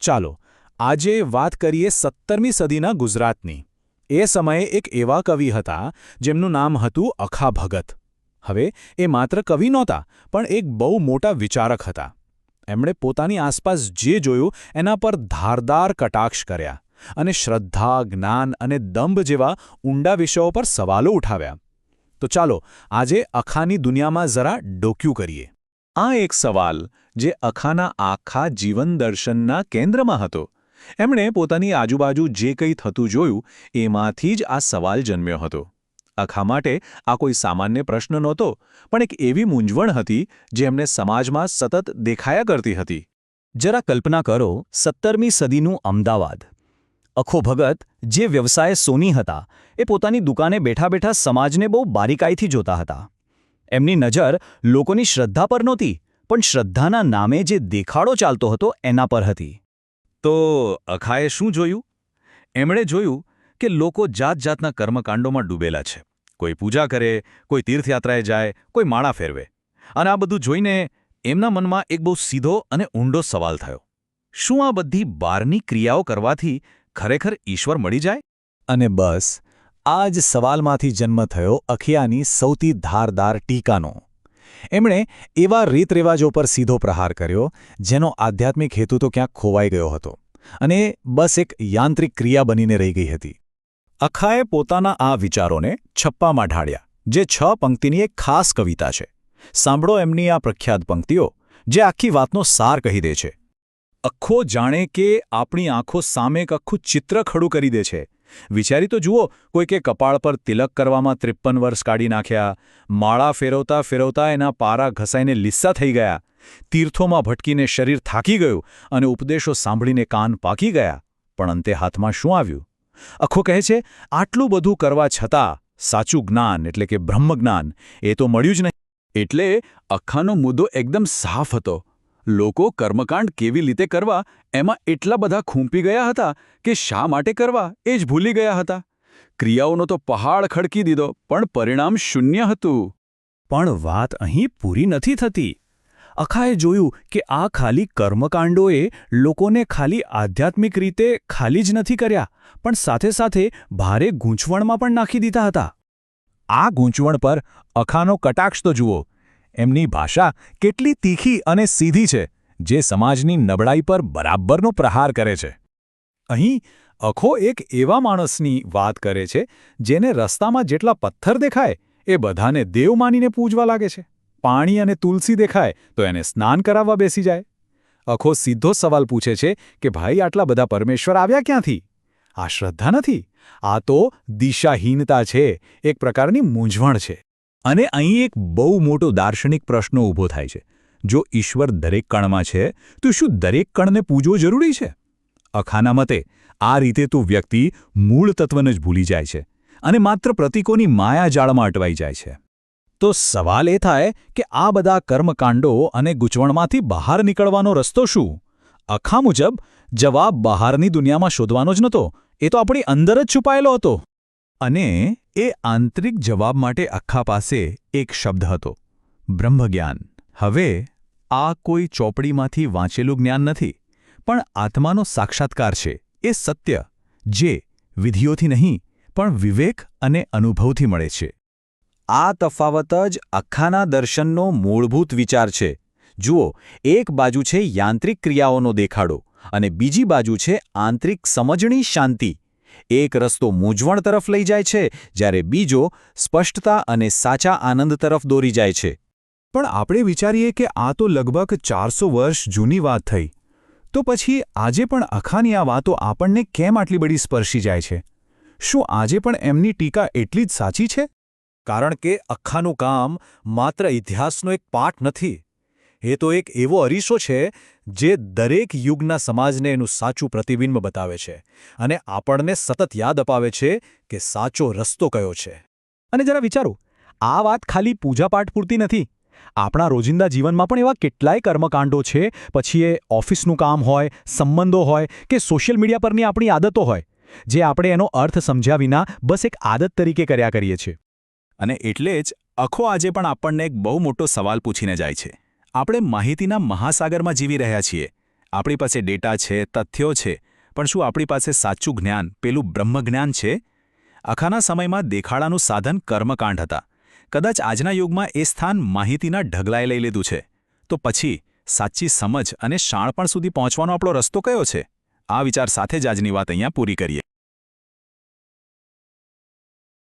ચાલો, આજે વાત કરીએ સત્તરમી સદીના ગુજરાતની. એ સમયે એક એવા કવિ હતા, જેમનું નામ હતું અખા ભગત. હવે, એ માત્ર કવિ નહોતા, પણ એક બહુ મોટા વિચારક હતા. એમણે પોતાની આસપાસ જે જોયું, એના પર ધારદાર કટાક્ષ કર્યા અને શ્રદ્ધા, જ્ઞાન અને દંભ જેવા ઊંડા વિષયો પર સવાલો ઉઠાવ્યા. તો ચાલો, આજે અખાની દુનિયામાં જરા ડોક્યું કરીએ. આ એક સવાલ જે અખાના આખા જીવન દર્શનના કેન્દ્રમાં હતો. એમણે પોતાની આજુબાજુ જે કંઈ થતું જોયું, એમાંથી જ આ સવાલ જન્મ્યો હતો. અખા માટે આ કોઈ સામાન્ય પ્રશ્ન નહોતો, પણ એક એવી મૂંઝવણ હતી, જે એમને સમાજમાં સતત દેખાયા કરતી હતી. જરા કલ્પના કરો, સત્તરમી સદીનું અમદાવાદ. અખો ભગત, જે વ્યવસાય સોની હતા, એ પોતાની દુકાને બેઠા બેઠા સમાજને બહુ બારીકાઈથી જોતા હતા. એમની નજર લોકોની શ્રદ્ધા પર નહોતી, પણ શ્રદ્ધાના નામે જે દેખાડો ચાલતો હતો એના પર હતી. તો અખાએ શું જોયું? એમણે જોયું કે લોકો જાત જાતના કર્મકાંડોમાં ડૂબેલા છે. કોઈ પૂજા કરે, કોઈ તીર્થયાત્રાએ જાય, કોઈ માળા ફેરવે. અને આ બધું જોઈને એમના મનમાં એક બહુ સીધો અને ઊંડો સવાલ થયો. શું આ બધી બારની ક્રિયાઓ કરવાથી ખરેખર ઈશ્વર મળી જાય? અને બસ આ જ સવાલમાંથી જન્મ થયો અખિયાની સૌથી ધારદાર ટીકાનો. એમણે એવા રીતરિવાજો પર સીધો પ્રહાર કર્યો, જેનો આધ્યાત્મિક હેતુ તો ક્યાંક ખોવાઈ ગયો હતો, અને બસ એક યાંત્રિક ક્રિયા બનીને રહી ગઈ હતી. અખાએ પોતાના આ વિચારોને છપ્પામાં ઢાળ્યા, જે છ પંક્તિની એક ખાસ કવિતા છે. સાંભળો એમની આ પ્રખ્યાત પંક્તિઓ, જે આખી વાતનો સાર કહી દે છે. અખો જાણે કે આપણી આંખો સામે એક આખું ચિત્ર ખડું કરી દે છે. વિચારી તો જુઓ, કોઈકે કપાળ પર તિલક કરવામાં ત્રિપ્પન વર્ષ કાઢી નાખ્યા, માળા ફેરવતા ફેરવતા એના પારા ઘસાઈને લિસ્સા થઈ ગયા, તીર્થોમાં ભટકીને શરીર થાકી ગયું અને ઉપદેશો સાંભળીને કાન પાકી ગયા, પણ અંતે હાથમાં શું આવ્યું? અખો કહે છે, આટલું બધું કરવા છતાં સાચું જ્ઞાન એટલે કે બ્રહ્મજ્ઞાન, એ તો મળ્યું જ નહીં. એટલે અખાનો મુદ્દો એકદમ સાફ હતો. લોકો કર્મકાંડ કેવી રીતે કરવા એમાં એટલા બધા ખૂંપી ગયા હતા કે શા માટે કરવા એ જ ભૂલી ગયા હતા. ક્રિયાઓનો તો પહાડ ખડકી દીધો પણ પરિણામ શૂન્ય હતું. પણ વાત અહીં પૂરી નથી થતી. અખાએ જોયું કે આ ખાલી કર્મકાંડોએ લોકોને ખાલી આધ્યાત્મિક રીતે ખાલી જ નથી કર્યા પણ સાથે સાથે ભારે ગૂંચવણમાં પણ નાખી દીધા હતા. આ ગૂંચવણ પર અખાનો કટાક્ષ તો જુઓ એમની ભાષા કેટલી તીખી અને સીધી છે, જે સમાજની નબળાઈ પર બરાબરનો પ્રહાર કરે છે. અહીં, અખો એક એવા માણસની વાત કરે છે, જેને રસ્તામાં જેટલા પથ્થર દેખાય, એ બધાને દેવ માનીને પૂજવા લાગે છે. પાણી અને તુલસી દેખાય, તો એને સ્નાન કરાવવા બેસી જાય. અખો સીધો સવાલ પૂછે છે કે, ભાઈ, આટલા બધા પરમેશ્વર આવ્યા ક્યાંથી? આ શ્રદ્ધા નથી? આ તો દિશાહીનતા છે, એક પ્રકારની મૂંઝવણ છે. અને અહીં એક બહુ મોટો દાર્શનિક પ્રશ્ન ઊભો થાય છે. જો ઈશ્વર દરેક કણમાં છે, તો શું દરેક કણને પૂજવો જરૂરી છે? અખાના મતે, આ રીતે તો વ્યક્તિ મૂળ તત્વને જ ભૂલી જાય છે અને માત્ર પ્રતીકોની માયાજાળમાં અટવાઈ જાય છે. તો સવાલ એ થાય કે આ બધા કર્મકાંડો અને ગૂંચવણમાંથી બહાર નીકળવાનો રસ્તો શું? અખા મુજબ, જવાબ બહારની દુનિયામાં શોધવાનો જ નહોતો. એ તો આપણી અંદર જ છુપાયેલો હતો. અને એ આંતરિક જવાબ માટે આખા પાસે એક શબ્દ હતો, બ્રહ્મજ્ઞાન. હવે આ કોઈ ચોપડીમાંથી વાંચેલું જ્ઞાન નથી, પણ આત્માનો સાક્ષાત્કાર છે, એ સત્ય, જે વિધિઓથી નહીં, પણ વિવેક અને અનુભવથી મળે છે. આ તફાવત જ આખાના દર્શનનો મૂળભૂત વિચાર છે. જુઓ, એક બાજુ છે યાંત્રિક ક્રિયાઓનો દેખાડો અને બીજી બાજુ છે આંતરિક સમજણી શાંતિ. એક રસ્તો મૂંઝવણ તરફ લઈ જાય છે, જ્યારે બીજો સ્પષ્ટતા અને સાચા આનંદ તરફ દોરી જાય છે. પણ આપણે વિચારીએ કે આ તો લગભગ ચારસો વર્ષ જૂની વાત થઈ. તો પછી આજે પણ અખાની આ વાતો આપણને કેમ આટલી બધી સ્પર્શી જાય છે? શું આજે પણ એમની ટીકા એટલી જ સાચી છે? કારણ કે અખાનું કામ માત્ર ઇતિહાસનો એક પાઠ નથી. એ તો એક એવો અરીસો છે જે દરેક યુગના સમાજને એનું સાચું પ્રતિબિંબ બતાવે છે અને આપણને સતત યાદ અપાવે છે કે સાચો રસ્તો કયો છે. અને જરા વિચારો, આ વાત ખાલી પૂજાપાઠ પૂરતી નથી. આપણા રોજિંદા જીવનમાં પણ એવા કેટલાય કર્મકાંડો છે, પછી એ ઓફિસનું કામ હોય, સંબંધો હોય કે સોશિયલ મીડિયા પરની આપણી આદતો હોય, જે આપણે એનો અર્થ સમજ્યા વિના બસ એક આદત તરીકે કર્યા કરીએ છીએ. અને એટલે જ અખો આજે પણ આપણને એક બહુ મોટો સવાલ પૂછીને જાય છે. આપણે માહિતીના મહાસાગરમાં જીવી રહ્યા છીએ. આપણી પાસે ડેટા છે, તથ્યો છે, પણ શું આપણી પાસે સાચું જ્ઞાન, પેલું બ્રહ્મજ્ઞાન છે? અખાના સમયમાં દેખાડાનું સાધન કર્મકાંડ હતા. કદાચ આજના યુગમાં એ સ્થાન માહિતીના ઢગલાએ લઈ લીધું છે. તો પછી, સાચી સમજ અને શાણપણ સુધી પહોંચવાનો આપણો રસ્તો કયો છે? આ વિચાર સાથે જ આજની વાત અહીંયા પૂરી કરીએ.